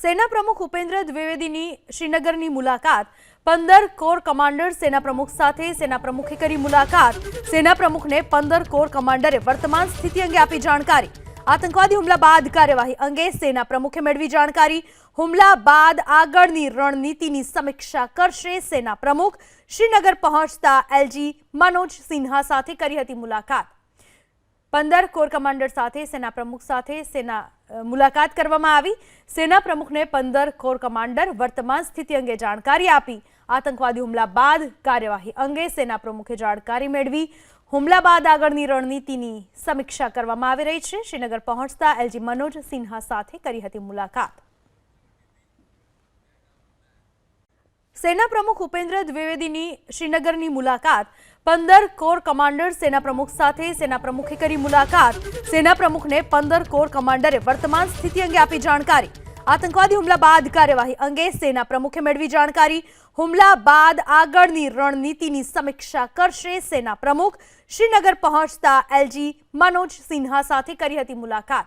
સેના પ્રમુખ ઉપેન્દ્ર દ્વિવેદીની શ્રીનગરની મુલાકાત. પંદર કોર કમાન્ડર સેના પ્રમુખ સાથે સેના પ્રમુખે કરી મુલાકાત. સેના પ્રમુખને પંદર કોર કમાન્ડરે વર્તમાન સ્થિતિ અંગે આપી જાણકારી. આતંકવાદી હુમલા બાદ કાર્યવાહી અંગે સેના પ્રમુખે મેળવી જાણકારી. હુમલા બાદ આગળની રણનીતિની સમીક્ષા કરશે સેના પ્રમુખ. શ્રીનગર પહોંચતા એલજી મનોજ સિન્હા સાથે કરી હતી મુલાકાત. પંદર કોર કમાન્ડર સાથે, સેના પ્રમુખ સાથે સેના મુલાકાત કરવામાં આવી. સેના પ્રમુખને પંદર કોર કમાન્ડર વર્તમાન સ્થિતિ અંગે જાણકારી આપી. આતંકવાદી હુમલા બાદ કાર્યવાહી અંગે સેના પ્રમુખે જાણકારી મેળવી. હુમલા બાદ આગળની રણનીતિની સમીક્ષા કરવામાં આવી રહી છે. શ્રીનગર પહોંચતા એલજી મનોજ સિન્હા સાથે કરી હતી મુલાકાત. સેના પ્રમુખ ઉપેન્દ્ર દ્વિવેદીની શ્રીનગરની મુલાકાત. પંદર કોર કમાન્ડર સેના પ્રમુખ સાથે સેના પ્રમુખે કરી મુલાકાત. સેના પ્રમુખને પંદર કોર કમાન્ડરે વર્તમાન સ્થિતિ અંગે આપી જાણકારી. આતંકવાદી હુમલા બાદ કાર્યવાહી અંગે સેના પ્રમુખે મેળવી જાણકારી. હુમલા બાદ આગળની રણનીતિની સમીક્ષા કરશે સેના પ્રમુખ. શ્રીનગર પહોંચતા એલજી મનોજ સિન્હા સાથે કરી હતી મુલાકાત.